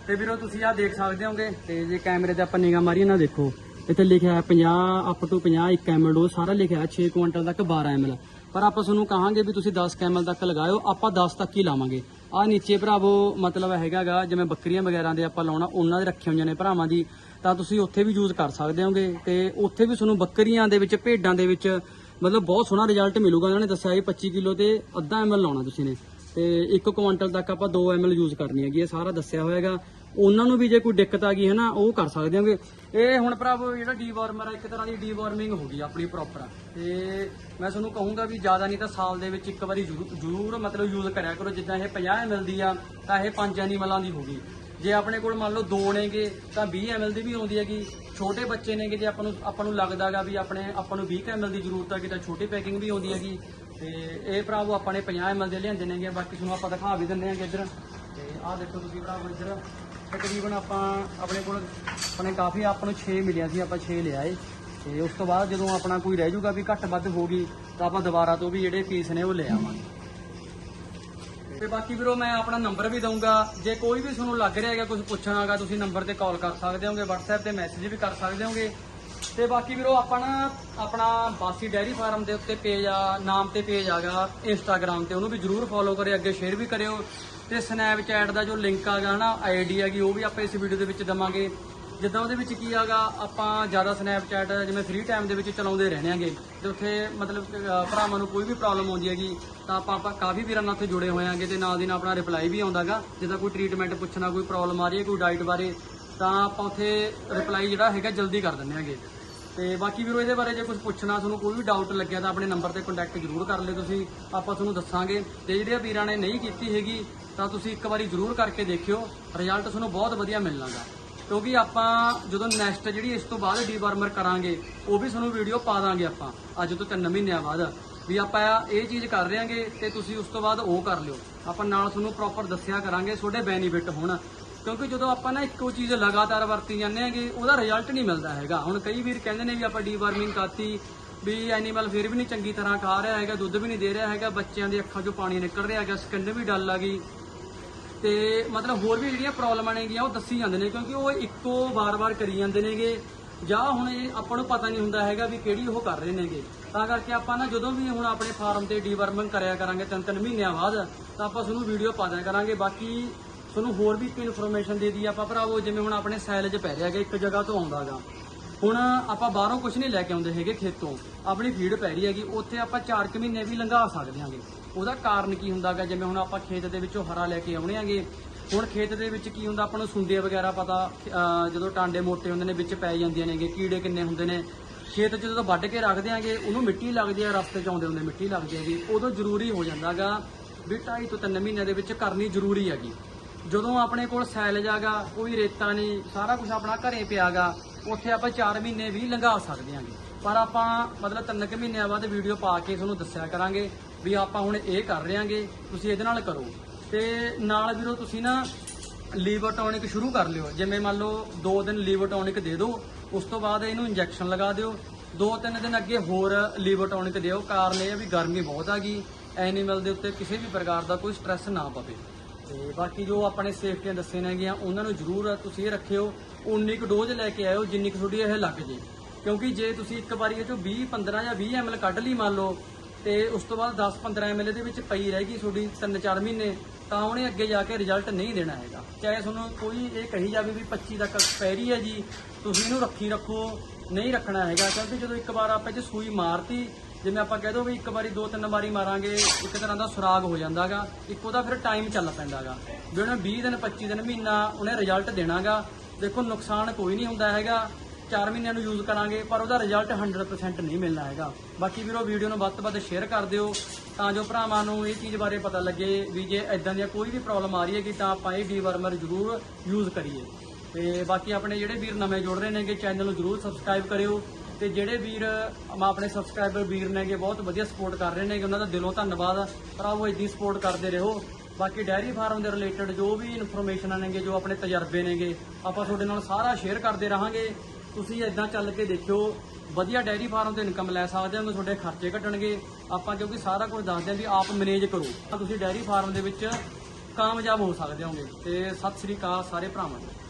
ਤੇ ਵੀਰੋ, ਤੁਸੀਂ ਆ ਦੇਖ ਸਕਦੇ ਹੋਗੇ। ਤੇ ਜੇ ਕੈਮਰੇ ਤੇ ਆਪਾਂ ਨਿਗਾਹ ਮਾਰੀਏ ਨਾ, ਦੇਖੋ। ਇੱਥੇ ਲਿਖਿਆ ਹੈ 50 ਅਪ ਟੂ 50 1 ਐਮਐਲ ਡੋਜ਼ ਸਾਰਾ ਲਿਖਿਆ ਹੈ 6 ਕੁਇੰਟਲ ਤੱਕ 12 ਐਮਐਲ ਪਰ ਆਪਾਂ ਤੁਹਾਨੂੰ ਕਹਾਂਗੇ ਵੀ ਤੁਸੀਂ 10 ਐਮਐਲ ਤੱਕ ਲਗਾਇਓ, ਆਪਾਂ 10 ਤੱਕ ਹੀ ਲਾਵਾਂਗੇ। ਆ ਨੀਚੇ ਭਰਾਵੋ, ਮਤਲਬ ਹੈਗਾਗਾ, ਜਿਵੇਂ ਬੱਕਰੀਆਂ ਵਗੈਰਾ ਦੇ ਆਪਾਂ ਲਾਉਣਾ, ਉਹਨਾਂ ਦੇ ਰੱਖੇ ਹੋਈਆਂ ਨੇ ਭਰਾਵਾਂ ਦੀ। ਤਾਂ ਤੁਸੀਂ ਉੱਥੇ ਵੀ ਯੂਜ਼ ਕਰ ਸਕਦੇ ਹੋਗੇ ਤੇ ਉੱਥੇ ਵੀ ਤੁਹਾਨੂੰ ਬੱਕਰੀਆਂ ਦੇ ਵਿੱਚ, ਭੇਡਾਂ ਦੇ ਵਿੱਚ ਮਤਲਬ ਬਹੁਤ ਸੋਹਣਾ ਰਿਜ਼ਲਟ ਮਿਲੂਗਾ। ਉਹਨਾਂ ਨੇ ਦੱਸਿਆ ਇਹ 25 ਕਿਲੋ ਤੇ ਅੱਧਾ ਐਮਐਲ ਲਾਉਣਾ ਤੁਸੀਂ ਨੇ। ਤੇ 1 ਕੁਇੰਟਲ ਤੱਕ ਆਪਾਂ 2 ਐਮਐਲ ਯੂਜ਼ ਕਰਨੀ ਹੈਗੀ, ਇਹ ਸਾਰਾ ਦੱਸਿਆ ਹੋਇਆਗਾ। ਉਹਨਾਂ ਨੂੰ ਵੀ ਜੇ ਕੋਈ ਦਿੱਕਤ ਆ ਗਈ ਹੈ ਨਾ, ਉਹ ਕਰ ਸਕਦੇ ਹੋਗੇ। ਇਹ ਹੁਣ ਭਰਾਵੋ ਜਿਹੜਾ ਡੀਵਾਰਮਰ ਆ, ਇੱਕ ਤਰ੍ਹਾਂ ਦੀ ਡੀਵਾਰਮਿੰਗ ਹੋ ਗਈ ਆਪਣੀ ਪ੍ਰੋਪਰ ਤੇ ਮੈਂ ਤੁਹਾਨੂੰ ਕਹੂੰਗਾ ਵੀ ਜ਼ਿਆਦਾ ਨਹੀਂ ਤਾਂ ਸਾਲ ਦੇ ਵਿੱਚ ਇੱਕ ਵਾਰੀ ਜ਼ਰੂਰ ਮਤਲਬ ਯੂਜ਼ ਕਰਿਆ ਕਰੋ। ਜਿੱਦਾਂ ਇਹ 50 ਐਮਐਲ ਦੀ ਆ, ਤਾਂ ਇਹ 5 ਐਨੀਮਲਾਂ ਦੀ ਹੋਗੀ ਜੇ ਆਪਣੇ ਕੋਲ ਮੰਨ ਲਓ ਦੋ ਨੇਗੇ, ਤਾਂ 20 ਐਮਐਲ ਦੀ ਵੀ ਆਉਂਦੀ ਹੈਗੀ। ਛੋਟੇ ਬੱਚੇ ਨੇਗੇ, ਜੇ ਆਪਾਂ ਨੂੰ ਆਪਾਂ ਨੂੰ ਲੱਗਦਾਗਾ ਵੀ ਆਪਣੇ, ਆਪਾਂ ਨੂੰ 20 ਐਮਐਲ ਦੀ ਜ਼ਰੂਰਤ ਹੈਗੀ, ਤਾਂ ਛੋਟੀ ਪੈਕਿੰਗ ਵੀ ਆਉਂਦੀ ਹੈਗੀ। ਤੇ ਇਹ ਭਰਾਵੋ ਆਪਾਂ ਨੇ 50 ਐਮਐਲ ਦੇ ਲਿਆਂਦੇ ਨੇਗੇ। ਬਾਕੀ ਤੁਹਾਨੂੰ ਆਪਾਂ ਦਿਖਾ ਵੀ ਦਿੰਦੇ ਆਂਗੇ ਇੱਧਰ। ਤੇ ਆਹ ਦੇਖੋ ਤੁਸੀਂ ਬੜਾ ਇੱਧਰ ਤਕਰੀਬਨ ਆਪਾਂ ਆਪਣੇ ਕੋਲ, ਆਪਣੇ ਕਾਫੀ ਆਪਾਂ ਨੂੰ 6 ਮਿਲਿਆ ਸੀ, ਆਪਾਂ 6 ਲਿਆਏ ਤੇ ਉਸ ਤੋਂ ਬਾਅਦ ਜਦੋਂ ਆਪਣਾ ਕੋਈ ਰਹਿ ਜਾਊਗਾ ਵੀ ਘੱਟ ਵੱਧ ਹੋ ਗਈ, ਤਾਂ ਆਪਾਂ ਦੁਬਾਰਾ ਤੋਂ ਵੀ ਜਿਹੜੇ ਪੀਸ ਨੇ ਉਹ ਲੈ ਆਵਾਂਗੇ। ਤੇ ਬਾਕੀ ਵੀਰੋ ਮੈਂ ਆਪਣਾ ਨੰਬਰ ਵੀ ਦਊਂਗਾ। ਜੇ ਕੋਈ ਵੀ ਤੁਹਾਨੂੰ ਲੱਗ ਰਿਹਾ ਹੈਗਾ ਕੁਝ ਪੁੱਛਣਾਗਾ ਤੁਸੀਂ ਨੰਬਰ ਤੇ ਕਾਲ ਕਰ ਸਕਦੇ ਹੋਗੇ, WhatsApp ਤੇ ਮੈਸੇਜ ਵੀ ਕਰ ਸਕਦੇ ਹੋਗੇ। ਤੇ ਬਾਕੀ ਵੀਰੋ ਆਪਾਂ ਨਾ, ਆਪਣਾ ਬਾਸੀ ਡੈਰੀ ਫਾਰਮ ਦੇ ਉੱਤੇ ਪੇਜ ਆ, ਨਾਮ ਤੇ ਪੇਜ ਆਗਾ ਇੰਸਟਾਗ੍ਰam ਤੇ, ਉਹਨੂੰ ਵੀ ਜਰੂਰ ਫੋਲੋ ਕਰਿਓ, ਅੱਗੇ ਸ਼ੇਅਰ ਵੀ ਕਰਿਓ। ਤੇ ਸਨੈਪਚੈਟ ਦਾ ਜੋ ਲਿੰਕ ਆਗਾ ਹਨਾ ਆਈਡੀ ਹੈਗੀ, ਉਹ ਵੀ ਆਪਾਂ ਇਸ ਵੀਡੀਓ ਦੇ ਵਿੱਚ ਦਵਾਂਗੇ। ਜਿੱਦਾਂ ਉਹਦੇ ਵਿੱਚ ਕੀ ਆਗਾ, ਆਪਾਂ ਜ਼ਿਆਦਾ ਸਨੈਪਚੈਟ ਜਿਵੇਂ ਫ੍ਰੀ ਟਾਈਮ ਦੇ ਵਿੱਚ ਚਲਾਉਂਦੇ ਰਹਿਣੇ ਆਂਗੇ, ਤੇ ਉੱਥੇ ਮਤਲਬ ਭਰਾਵਾਂ ਨੂੰ ਕੋਈ ਵੀ ਪ੍ਰੋਬਲਮ ਆਉਂਦੀ ਹੈਗੀ, ਤਾਂ ਆਪਾਂ ਆਪਾਂ ਕਾਫੀ ਵੀਰਾਂ ਨਾਲ ਉੱਥੇ ਜੁੜੇ ਹੋਏ ਆਂਗੇ ਤੇ ਨਾਲ ਦੀ ਨਾਲ ਆਪਣਾ ਰਿਪਲਾਈ ਵੀ ਆਉਂਦਾਗਾ ਜਿੱਦਾਂ ਕੋਈ ਟ੍ਰੀਟਮੈਂਟ ਪੁੱਛਣਾ, ਕੋਈ ਪ੍ਰੋਬਲਮ ਆ ਰਹੀ ਹੈ, ਕੋਈ ਡਾਈਟ ਬਾਰੇ, ਤਾਂ ਆਪਾਂ ਉੱਥੇ ਰਿਪਲਾਈ ਜਿਹੜਾ ਹੈਗਾ ਜਲਦੀ ਕਰ ਦਿੰਦੇ ਆਂਗੇ। ਤੇ ਬਾਕੀ ਵੀਰੋ ਇਹਦੇ ਬਾਰੇ ਜੇ ਕੁਝ ਪੁੱਛਣਾ, ਤੁਹਾਨੂੰ ਕੋਈ ਵੀ ਡਾਊਟ ਲੱਗਿਆ ਤਾਂ ਆਪਣੇ ਨੰਬਰ ਤੇ ਕੰਟੈਕਟ ਜ਼ਰੂਰ ਕਰ ਲਿਓ ਤੁਸੀਂ, ਆਪਾਂ ਤੁਹਾਨੂੰ ਦੱਸਾਂਗੇ। ਤੇ ਜਿਹੜੇ ਵੀਰਾਂ ਨੇ ਨਹੀਂ ਕੀਤੀ ਹੈਗੀ ਤਾਂ ਤੁਸੀਂ ਇੱਕ ਵਾਰੀ ਜ਼ਰੂਰ ਕਰਕੇ ਦੇਖਿਓ। ਰਿਜ਼ਲਟ ਤੁਹਾਨੂੰ ਬਹੁਤ ਵਧੀਆ ਮਿਲਣਾਗਾ। ਕਿਉਂਕਿ ਆਪਾਂ ਜਦੋਂ ਨੈਕਸਟ ਜਿਹੜੀ ਇਸ ਤੋਂ ਬਾਅਦ ਡੀਵਰਮਰ ਕਰਾਂਗੇ, ਉਹ ਵੀ ਤੁਹਾਨੂੰ ਵੀਡੀਓ ਪਾ ਦਾਂਗੇ ਆਪਾਂ। ਅੱਜ ਤੋਂ 3 ਮਹੀਨਿਆਂ ਬਾਅਦ। ਵੀ ਆਪਾਂ ਇਹ ਚੀਜ਼ ਕਰ ਰਹੇਾਂਗੇ ਤੇ ਤੁਸੀਂ ਉਸ ਤੋਂ ਬਾਅਦ ਉਹ ਕਰ ਲਿਓ। ਆਪਾਂ ਨਾਲ ਤੁਹਾਨੂੰ ਪ੍ਰੋਪਰ ਦੱਸਿਆ ਕਰਾਂਗੇ ਤੁਹਾਡੇ ਬੈਨੀਫਿਟ ਹੋਣ। ਕਿਉਂਕਿ ਜਦੋਂ ਆਪਾਂ ਨਾ ਇੱਕੋ ਚੀਜ਼ ਲਗਾਤਾਰ ਵਰਤੀ ਜਾਂਦੇ ਆਂਗੇ ਉਹਦਾ ਰਿਜ਼ਲਟ ਨਹੀਂ ਮਿਲਦਾ ਹੈਗਾ। ਹੁਣ ਕਈ ਵੀਰ ਕਹਿੰਦੇ ਨੇ ਵੀ ਆਪਾਂ ਡੀਵਰਮਿੰਗ ਕਰਤੀ, ਵੀ ਐਨੀਮਲ ਫਿਰ ਵੀ ਨਹੀਂ ਚੰਗੀ ਤਰ੍ਹਾਂ ਖਾ ਰਿਹਾ ਹੈਗਾ, ਦੁੱਧ ਵੀ ਨਹੀਂ ਦੇ ਰਿਹਾ ਹੈਗਾ, ਬੱਚਿਆਂ ਦੀ ਅੱਖਾਂ 'ਚੋਂ ਪਾਣੀ ਨਿਕਲ ਰਿਹਾ ਹੈਗਾ ਸਕਿਨ ਵੀ ਡਲ ਆ ਗਈ। ਤੇ ਮਤਲਬ ਹੋਰ ਵੀ ਜਿਹੜੀਆਂ ਪ੍ਰੋਬਲਮਾਂ ਨੇਗੀਆਂ, ਉਹ ਦੱਸੀ ਜਾਂਦੇ ਨੇ, ਕਿਉਂਕਿ ਉਹ ਇੱਕੋ ਵਾਰ-ਵਾਰ ਕਰੀ ਜਾਂਦੇ ਨੇਗੇ। ਜਾਂ ਹੁਣ ਇਹ ਆਪਾਂ ਨੂੰ ਪਤਾ ਨਹੀਂ ਹੁੰਦਾ ਹੈਗਾ ਵੀ ਕਿਹੜੀ ਉਹ ਕਰ ਰਹੇ ਨੇਗੇ। ਤਾਂ ਕਰਕੇ ਆਪਾਂ ਨਾ ਜਦੋਂ ਵੀ ਹੁਣ ਆਪਣੇ ਫਾਰਮ ਤੇ ਡੀਵਰਮਿੰਗ ਕਰਿਆ ਕਰਾਂਗੇ ਤਿੰਨ ਤਿੰਨ ਮਹੀਨਿਆਂ ਬਾਅਦ, ਤਾਂ ਆਪਾਂ ਤੁਹਾਨੂੰ ਵੀਡੀਓ ਪਾ ਦਿਆ ਕਰਾਂਗੇ। ਬਾਕੀ ਤੁਹਾਨੂੰ ਹੋਰ ਵੀ ਇੱਕ ਇਨਫੋਰਮੇਸ਼ਨ ਦੇ ਦੀ ਆਪਾਂ ਭਰਾਵੋ, ਜਿਵੇਂ ਹੁਣ ਆਪਣੇ ਸੈਲਜ ਪੈ ਰਿਹਾ ਹੈਗਾ, ਇੱਕ ਜਗ੍ਹਾ ਤੋਂ ਆਉਂਦਾਗਾ ਹੁਣ ਆਪਾਂ ਬਾਹਰੋਂ ਕੁਝ ਨਹੀਂ ਲੈ ਕੇ ਆਉਂਦੇ ਹੈਗੇ ਖੇਤੋਂ। ਆਪਣੀ ਫੀਡ ਪੈ ਰਹੀ ਹੈਗੀ, ਉੱਥੇ ਆਪਾਂ 4 ਕੁ ਮਹੀਨੇ ਵੀ ਲੰਘਾ ਸਕਦੇ ਹਾਂਗੇ। ਉਹਦਾ ਕਾਰਨ ਕੀ ਹੁੰਦਾਗਾ ਜਿਵੇਂ ਹੁਣ ਆਪਾਂ ਖੇਤ ਦੇ ਵਿੱਚੋਂ ਹਰਾ ਲੈ ਕੇ ਆਉਣੇ ਆਂਗੇ ਹੁਣ ਖੇਤ ਦੇ ਵਿੱਚ ਕੀ ਹੁੰਦਾ, ਆਪਾਂ ਨੂੰ ਸੁੰਡੇ ਵਗੈਰਾ ਪਤਾ ਜਦੋਂ ਟਾਂਡੇ ਮੋਟੇ ਹੁੰਦੇ ਨੇ, ਵਿੱਚ ਪੈ ਜਾਂਦੀਆਂ ਨੇਗੇ, ਕੀੜੇ ਕਿੰਨੇ ਹੁੰਦੇ ਨੇ। ਖੇਤ 'ਚ ਜਦੋਂ ਵੱਢ ਕੇ ਰੱਖਦੇ ਆਂਗੇ ਉਹਨੂੰ ਮਿੱਟੀ ਲੱਗਦੀ ਆ, ਰਸਤੇ 'ਚ ਆਉਂਦੇ ਹੁੰਦੇ ਮਿੱਟੀ ਲੱਗਦੀ ਹੈਗੀ। ਉਦੋਂ ਜ਼ਰੂਰੀ ਹੋ ਜਾਂਦਾਗਾ ਵੀ ਢਾਈ ਤੋਂ 3 ਮਹੀਨਿਆਂ ਦੇ ਵਿੱਚ ਕਰਨੀ ਜ਼ਰੂਰੀ ਹੈਗੀ। ਜਦੋਂ ਆਪਣੇ ਕੋਲ ਸੈਲ ਜਾਗਾ, ਕੋਈ ਰੇਤਾ ਨਹੀਂ, ਸਾਰਾ ਕੁਝ ਆਪਣਾ ਘਰੇ ਪਿਆਗਾ ਉੱਥੇ ਆਪਾਂ 4 ਮਹੀਨੇ ਵੀ ਲੰਘਾ ਸਕਦੇ ਹਾਂਗੇ ਪਰ ਆਪਾਂ ਮਤਲਬ 3 ਕੁ ਮਹੀਨਿਆਂ ਬਾਅਦ ਵੀਡੀਓ ਪਾ ਕੇ ਤੁਹਾਨੂੰ ਦੱਸਿਆ ਕਰਾਂਗੇ ਵੀ ਆਪਾਂ ਹੁਣ ਇਹ ਕਰ ਰਹੇ ਹਾਂਗੇ ਤੁਸੀਂ ਇਹਦੇ ਨਾਲ ਕਰੋ। ਤੇ ਨਾਲ ਵੀਰੋ ਤੁਸੀਂ ਨਾ ਲੀਵਰ ਟੌਨਿਕ ਸ਼ੁਰੂ ਕਰ ਲਿਓ। ਜਿਵੇਂ ਮੰਨ ਲਓ 2 ਦਿਨ ਲੀਵਰ ਟੌਨਿਕ ਦੇ ਦਿਓ, ਉਸ ਤੋਂ ਬਾਅਦ ਇਹਨੂੰ ਇੰਜੈਕਸ਼ਨ ਲਗਾ ਦਿਓ। 2-3 ਦਿਨ ਅੱਗੇ ਹੋਰ ਲੀਵਰ ਟੌਨਿਕ ਦਿਓ। ਕਾਰਨ ਇਹ ਹੈ ਵੀ ਗਰਮੀ ਬਹੁਤ ਆ ਗਈ ਐਨੀਮਲ ਦੇ ਉੱਤੇ ਕਿਸੇ ਵੀ ਪ੍ਰਕਾਰ ਦਾ ਕੋਈ ਸਟ੍ਰੈਸ ਨਾ ਪਵੇ। ਤੇ ਬਾਕੀ ਜੋ ਆਪਣੇ ਸੇਫਟੀਆਂ ਦੱਸੇ ਨੇਗੀਆਂ, ਉਹਨਾਂ ਨੂੰ ਜ਼ਰੂਰ ਤੁਸੀਂ ਇਹ ਰੱਖਿਓ। ਉਨੀ ਕੁ ਡੋਜ਼ ਲੈ ਕੇ ਆਇਓ, ਜਿੰਨੀ ਕੁ ਤੁਹਾਡੀ ਇਹ ਲੱਗ ਜੇ। ਕਿਉਂਕਿ ਜੇ ਤੁਸੀਂ ਇੱਕ ਵਾਰੀ ਇਹ ਚੋਂ 20 15 ਜਾਂ 20 ml ਕੱਢ ਲਈ ਮੰਨ ਲਓ, ਤੇ ਉਸ ਤੋਂ ਬਾਅਦ 10 15 ml ਦੇ ਵਿੱਚ ਪਈ ਰਹੇਗੀ ਤੁਹਾਡੀ 3-4 ਮਹੀਨੇ, ਤਾਂ ਉਹਨੇ ਅੱਗੇ ਜਾ ਕੇ ਰਿਜ਼ਲਟ ਨਹੀਂ ਦੇਣਾ ਹੈਗਾ। ਚਾਹੇ ਤੁਹਾਨੂੰ ਕੋਈ ਇਹ ਕਹੀ ਜਾਵੇ ਵੀ 25 ਤੱਕ ਐਕਸਪਾਇਰੀ ਹੈ ਜੀ, ਤੁਸੀਂ ਇਹਨੂੰ ਰੱਖੀ ਰੱਖੋ, ਨਹੀਂ ਰੱਖਣਾ ਹੈਗਾ। ਕਿਉਂਕਿ ਜਦੋਂ ਇੱਕ ਵਾਰ ਆਪਾਂ ਇਹ 'ਚ ਸੂਈ ਮਾਰਤੀ ਜਿਵੇਂ ਆਪਾਂ ਕਹਿ ਦੋ ਵੀ ਇੱਕ ਵਾਰੀ, ਦੋ ਤਿੰਨ ਵਾਰੀ ਮਾਰਾਂਗੇ, ਇੱਕ ਤਰ੍ਹਾਂ ਦਾ ਸੁਰਾਗ ਹੋ ਜਾਂਦਾਗਾ, ਇੱਕ ਉਹਦਾ ਫਿਰ ਟਾਈਮ ਚੱਲ ਪੈਂਦਾਗਾ। ਵੀ ਉਹਨੇ 20 ਦਿਨ 25 ਦਿਨ, ਮਹੀਨਾ ਉਹਨੇ ਰਿਜ਼ਲਟ ਦੇਣਾਗਾ। ਦੇਖੋ, ਨੁਕਸਾਨ ਕੋਈ ਨਹੀਂ ਹੁੰਦਾ ਹੈਗਾ। 4 ਮਹੀਨਿਆਂ ਨੂੰ ਯੂਜ਼ ਕਰਾਂਗੇ, ਪਰ ਉਹਦਾ ਰਿਜ਼ਲਟ 100% ਨਹੀਂ ਮਿਲਣਾ ਹੈਗਾ। ਬਾਕੀ ਵੀਰੋ ਵੀਡੀਓ ਨੂੰ ਵੱਧ ਤੋਂ ਵੱਧ ਸ਼ੇਅਰ ਕਰ ਦਿਓ, ਤਾਂ ਜੋ ਭਰਾਵਾਂ ਨੂੰ ਇਹ ਚੀਜ਼ ਬਾਰੇ ਪਤਾ ਲੱਗੇ ਵੀ ਜੇ ਇਦਾਂ ਦੀਆਂ ਕੋਈ ਵੀ ਪ੍ਰੋਬਲਮ ਆ ਰਹੀ ਹੈਗੀ, ਤਾਂ ਆਪਾਂ ਇਹ ਡੀਵਰਮਰ ਜ਼ਰੂਰ ਯੂਜ਼ ਕਰੀਏ। ਤੇ ਬਾਕੀ ਆਪਣੇ ਜਿਹੜੇ ਵੀਰ ਨਵੇਂ ਜੁੜ ਰਹੇ ਨੇਗੇ ਚੈਨਲ ਨੂੰ ਜ਼ਰੂਰ ਸਬਸਕ੍ਰਾਈਬ ਕਰਿਓ। ਤੇ ਜਿਹੜੇ ਵੀਰ ਆਪਣੇ ਸਬਸਕ੍ਰਾਈਬਰ ਵੀਰ ਨੇਗੇ, ਬਹੁਤ ਵਧੀਆ ਸਪੋਰਟ ਕਰ ਰਹੇ ਨੇਗੇ, ਉਹਨਾਂ ਦਾ ਦਿਲੋਂ ਧੰਨਵਾਦ। ਭਰਾਵੋ, ਇਦਾਂ ਸਪੋਰਟ ਕਰਦੇ ਰਹੋ। ਬਾਕੀ ਡੈਰੀ ਫਾਰਮ ਦੇ ਰਿਲੇਟਡ ਜੋ ਵੀ ਇਨਫੋਰਮੇਸ਼ਨ ਨੇਗੇ, ਜੋ ਆਪਣੇ ਤਜਰਬੇ ਨੇਗੇ, ਆਪਾਂ ਤੁਹਾਡੇ ਨਾਲ ਸਾਰਾ ਸ਼ੇਅਰ ਕਰਦੇ ਰਹਾਂਗੇ। ਤੁਸੀਂ ਇਦਾਂ ਚੱਲ ਕੇ ਦੇਖਿਓ, ਵਧੀਆ ਡੈਰੀ ਫਾਰਮ ਤੋਂ ਇਨਕਮ ਲੈ ਸਕਦੇ ਹੋ ਤੁਹਾਡੇ ਖਰਚੇ ਘਟਣਗੇ। ਆਪਾਂ ਕਿਉਂਕਿ ਸਾਰਾ ਕੁਝ ਦੱਸਦੇ ਹਾਂ ਵੀ ਆਪ ਮੈਨੇਜ ਕਰੋ। ਤਾਂ ਤੁਸੀਂ ਡੈਰੀ ਫਾਰਮ ਦੇ ਵਿੱਚ ਕਾਮਯਾਬ ਹੋ ਸਕਦੇ ਹੋਗੇ। ਤੇ ਸਤਿ ਸ੍ਰੀ ਅਕਾਲ ਸਾਰੇ ਭਰਾਵਾਂ ਨੂੰ।